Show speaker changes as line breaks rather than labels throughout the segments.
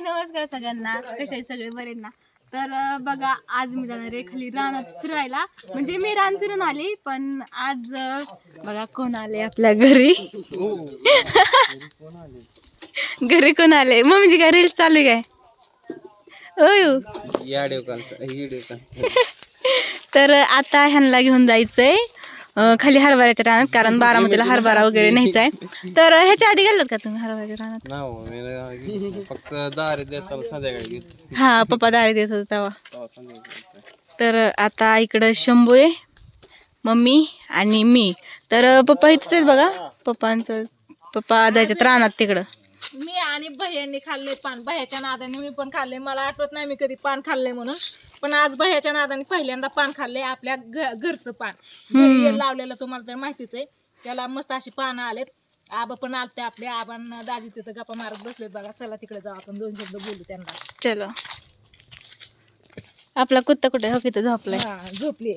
नमस्कार सगळ्यांना. कसे आहे सगळे? बरे ना? तर बघा आज मी जाणार आहे खाली रानात फिरायला. म्हणजे मी रान फिरून आली पण आज बघा कोण आले आपल्या घरी? घरी कोण आले? मम्मीची काय रील्स चालू आहे काय? तर आता ह्यांना घेऊन जायचंय. खाली हरभऱ्याच्या रानात कारण बारामतीला हरभरा वगैरे न्यायचा आहे. तर ह्याच्या आधी गेलात का तुम्ही हरभऱ्याच्या रानात?
नाव मी फक्त दारे देताना संध्याकाळी घेतो
हा पप्पा दारी देत होता तेव्हा. तर आता इकडं शंभू आहे मम्मी आणि मी. तर पप्पा इथेच आहेत बघा. पप्पांचं पप्पा जायच्यात रानात तिकडं.
मी आणि भैयांनी खाल्ले पान. भैयाच्या नादाने मी पण खाल्ले. मला आठवत नाही मी कधी पान खाल्ले म्हणून. पण आज भैयाच्या नादाने पहिल्यांदा पान खाल्ले आपल्या घ- घरचं पान. घरी लावलेलं तुम्हाला तर माहितीच आहे. त्याला मस्त अशी पानं आलेत. आबा पण आलते आपले. आबांना दाजी तिथं गप्पा मारत बसले बघा. चला तिकडे जाऊ आपण. दोन शब्द बोलू त्यांना.
चलो. आपला कुत्ता कुठे हो झोपलाय.
हा झोपली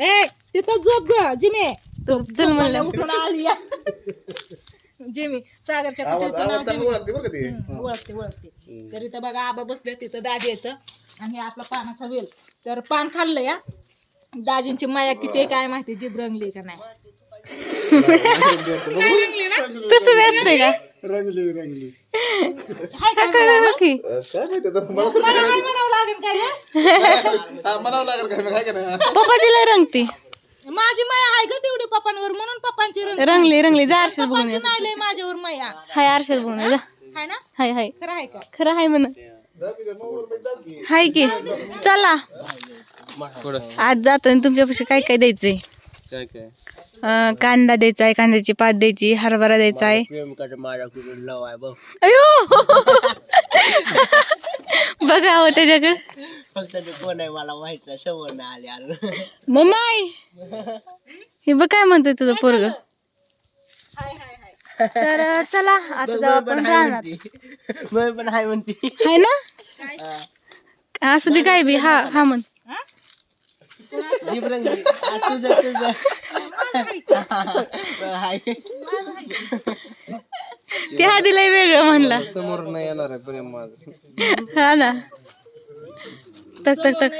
ए तिथं झोप ग जिमे.
तो चल म्हणलं.
उठून आली. या. जिमी सागरच्या कुत्र्याचं नाव जिमी. हम्म, ओळखते ओळखते. तर इथं बघा आबा बसले तिथं दाजी येतं आणि हे आपला पानाचा वेल तर पान खाल्लं या. दाजींची माया किती आहे काय माहिती जीभ रंगली का नाही?
तसं व्यस्त आहे का?
हाय का?
काय बघ की.
मला काय म्हणावं लागेल काय गं?
पप्पाची लय रंगती.
माझी माया आहे ग तेवढी पप्पांवर म्हणून पप्पांची रंग
रंगली रंगली. जा आरशात बघून
पप्पांची
ये.
नाही लय माझ्यावर माया.
हाय आरशात बघून ये, जा.
हाय ना?
हाय हाय.
खरं आहे का?
खरं हाय म्हण हाय की. चला. आज जातो तुमच्यापाशी काय काय द्यायचंय?
काय काय
अं, कांदा द्यायचा आहे कांद्याची पात द्यायची हरभरा द्यायचा आहे
माझ्या कुठून लव आहे बघ
अयो! बघा हो त्याच्याकडे.
फक्त ते कोण आहे मला माहीत नाही आले
हे बघ काय म्हणतोय तुझं पोरग. तर चला आता जाऊ आपण. राहणार
मग पण हाय म्हणते.
हाय ना? असं ते काय बी हा हा म्हण.
जीभ रंगली तुझं तुझं. हाय.
ते हा दिलंय वेगळं म्हणला.
समोर नाही येणार आहे प्रेम माझं.
हा ना? तक तक तक.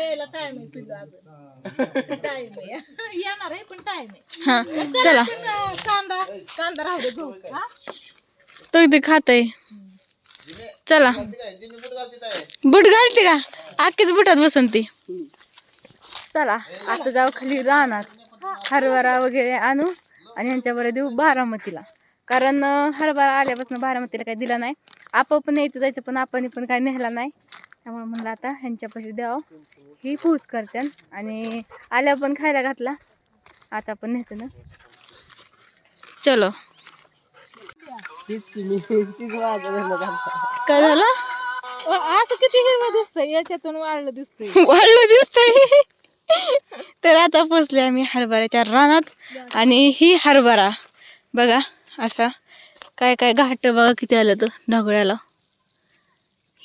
टाइम आहे. आहे येणार आहे पण टाइम आहे.
हा चला.
पण, अं, कांदा कांदा राहू दे गहू हा?
तो ते खातय. चला. बुट घालते का? आखीच बुटात बसन ती चला आता जाऊ खाली राहणार हरभरा वगैरे आणू आणि ह्यांच्यावर देऊ बारामतीला. कारण अं, हरभरा आल्यापासून बारामतीला काही दिला नाही. आपण पण यायचं जायचं पण आपण पण काही नेहला नाही. त्यामुळे म्हणलं आता ह्यांच्यापाशी द्यावं. ही फूज करते आणि आल्या पण खायला घातला. आता पण नेतो ना. चलो. काय झालं?
असं किती हिरवं दिसतंय. याच्यातून वाढलं दिसतंय.
वाढलं दिसतंय. तर आता पोचले आम्ही हरभऱ्याच्या रानात आणि ही हरभरा. बघा असा काय काय घाट बघा किती आलं तर ढगळ्याला.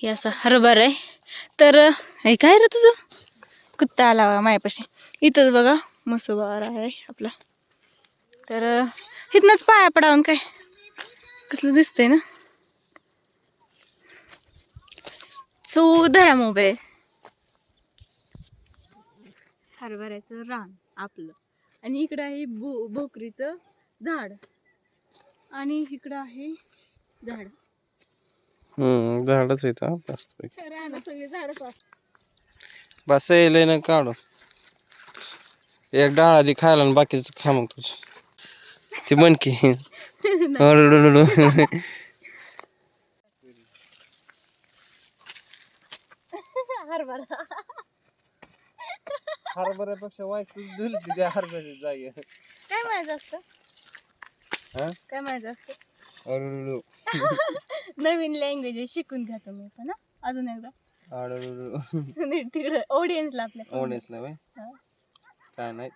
हे असा हरभरा आहे. तर हे काय रे तुझं? कुत्ता आला बघा मायापाशी. इथंच बघा मसोबार आहे आपला. तर इथनंच पाया पडावून काय? कसलं दिसतंय ना? सो धरा मोबाईल. हरभऱ्याचं रान आपलं. आणि इकडं आहे भो भोकरीचं झाड. आणि इकडं आहे झाड.
हम्म झाडच येत मस्त
राहणं सगळे झाडच
बस येईल ना काढू. एक डाळ आधी खायला आणि बाकीच खा मग तुझ. ती म्हण की. हळूहळू.
हरभरा.
हरभऱ्यापेक्षा वाईस धुल त्या हरभऱ्याची जागी
काय माहिती असतं?
हा?
काय माहिती असतं?
हळूहळू.
नवीन लँग्वेज शिकून घ्या तुम्ही पण हा? अजून एकदा. नीट तिकडे ऑडियन्सला आपल्या
ओढेच ना बाई
हा.
काय नाही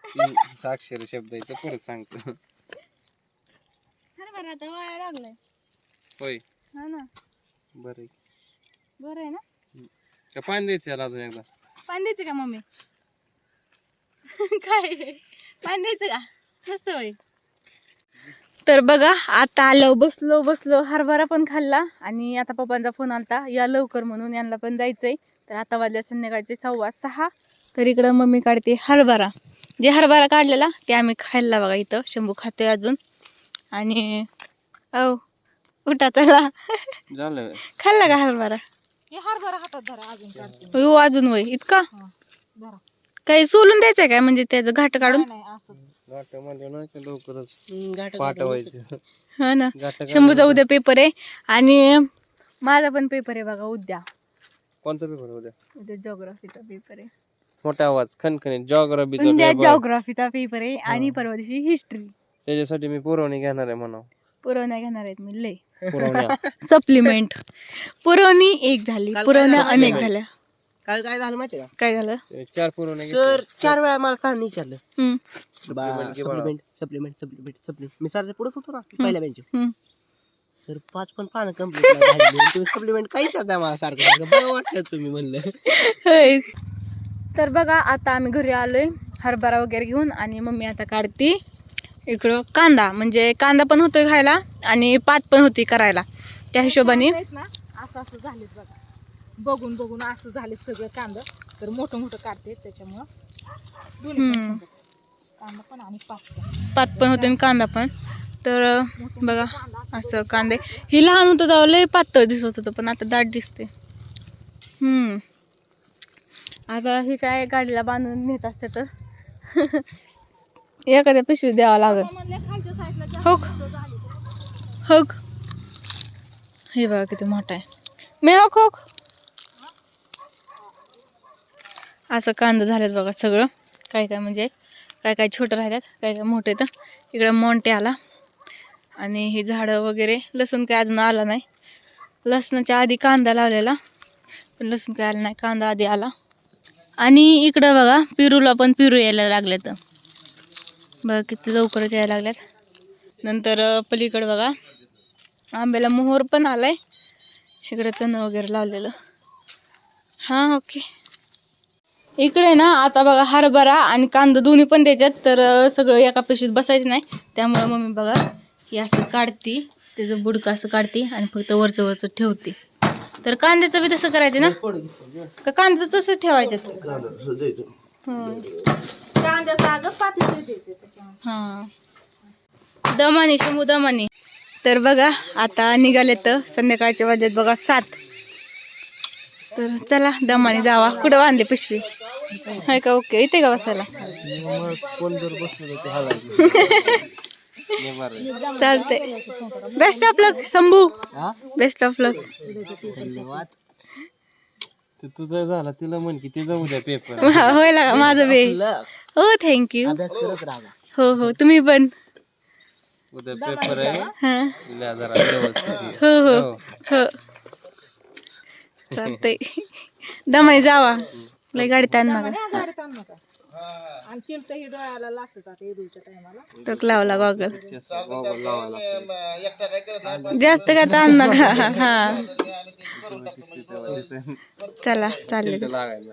साक्षर शब्द आहे ते परत सांगतो.
हरभरा आता वाया लागलाय.
होय.
हा ना.
बरं आहे.
बरं आहे ना?
का पाणी द्यायचं याला अजून एकदा?
पाणी द्यायचं का मम्मी? काय? पाणी द्यायचं का? मस्त होय तर बघा आता आलो बसलो बसलो हरभरा पण खाल्ला आणि आता पप्पांचा फोन आलता. या लवकर म्हणून यांना पण जायचंय. तर आता वाजल्या संध्याकाळचे सव्वा सहा. तर इकडं मम्मी काढते हरभरा. जे हरभरा काढलेला ते आम्ही खायला बघा इथं. शंभू खातोय अजून. आणि औ उठा चला.
झालं.
खाल्ला का हरभरा?
हरभरा हातात धरा अजून काढते.
हो अजून वय. इतका?
हा,
काही सोलून द्यायचंय काय? म्हणजे त्याचं घाट काढून?
नाही असंच.
गाठ म्हणजे ना की लवकरच पाठवायचं.
हो ना. शंभूचा उद्या पेपर आहे. आणि माझा पण पेपर आहे बघा उद्या.
कोणता पेपर उद्या?
उद्या जॉग्राफीचा पेपर आहे.
मोठा आवाज खनखनीत जॉग्राफीचा
उद्या
पेपर
जॉग्राफीचा पेपर आहे आणि परवा दिवशी हिस्ट्री
त्याच्यासाठी मी पुरवणी घेणार आहे म्हणा
पुरवण्या घेणार आहेत मी लय.
पुरवण्या.
सप्लिमेंट पुरवणी एक झाली पुरवण्या अनेक झाल्या.
काल काय झालं माहिती का?
काय झालं?
चार पुरवण्या
सर चार वेळा मला सरांनी विचारलं.
हम्म.
सप्लिमेंट सप्लिमेंट सप्लिमेंट सप्लिमेंट मी सर पुढेच होतो ना पहिल्या बेंच
हम्म.
सर पाच पण पानं कंप्लीट तुम्ही सप्लिमेंट काही विचारताय मला सारखं सारखं. बरं वाटलं तुम्ही म्हणलं.
होय. तर बघा आता आम्ही घरी आलोय हरभरा वगैरे घेऊन आणि मम्मी आता काढते इकडं कांदा. म्हणजे कांदा पण होतोय खायला आणि पात पण होती करायला. त्या हिशोबाने
असं असं झालेत बघा. बघून बघून असं झाले सगळं कांदा. तर मोठं मोठं काढते त्याच्यामुळं दोन्ही पण
हम्म.
संगच. कांदा पण आणि पात पण.
पात पण होते आणि कांदा पण. तर बघा असं कांदे. ही लहान होतं तेव्हा लय पातळ दिसत होतं पण आता दाट दिसते. हम्म. आता ही काय गाडीला बांधून नेत असते तर. एखाद्या पिशवी द्यावा लागेल.
म्हणले खालच्या साईडला
हो होक हे बघा किती मोठा आहे. मी होक होक असं कांदा झालेत बघा सगळं. काय काय म्हणजे काय काय छोटं राहिल्यात काय काय मोठे तर इकडं मोंटे आला. आणि हे झाडं वगैरे लसूण काय अजून आला नाही. लसणाच्या आधी कांदा लावलेला पण लसूण काय आला नाही कांदा आधी आला. आणि इकडं बघा पिरूला पण पिरू यायला लागल्यात बघा किती लवकरच यायला लागल्यात नंतर पलीकडं बघा आंब्याला मोहर पण आला आहे इकडं चणं वगैरे लावलेलं. हां ओके. इकडे ना आता बघा हरभरा आणि कांदा दोन्ही पण द्यायच्यात तर सगळं एका पिशवीत बसायचं नाही. त्यामुळे मम्मी बघा हे असं काढते त्याचं बुडकं असं काढते आणि फक्त वरचं वरचं ठेवते. तर कांद्याचं बी तसं करायचं ना? का कांद्याचं तसंच ठेवायचं? हा. दमानी शंभू दमानी. तर बघा आता निघाले तर संध्याकाळच्या वाजल्यात बघा सात. तर चला दमानी जावा. कुठं बांधले पिशवी? हाय का? ओके. इथे का बसायला?
ते
चालतंय. Best of luck Shambhu. Best of luck
ते तुझं झालं तिला म्हण की तिचं उद्या पेपर
होय लागा माझं बे. हो थँक्यू हो हो. तुम्ही पण.
उद्या पेपर आहे.
हा हो. हो. हो. चालतंय. दमानी जावा. लय गाडीत आण नका.
गाडीत आणू नका आणि चिलट ही डोळ्याला लागतात आता ईदूच्या टायमाला.
टोक लावला गॉगल.
गॉगल लावायला लागतं.
जास्त काय ताण नका. हा. चला चालले
तिथं लागायला.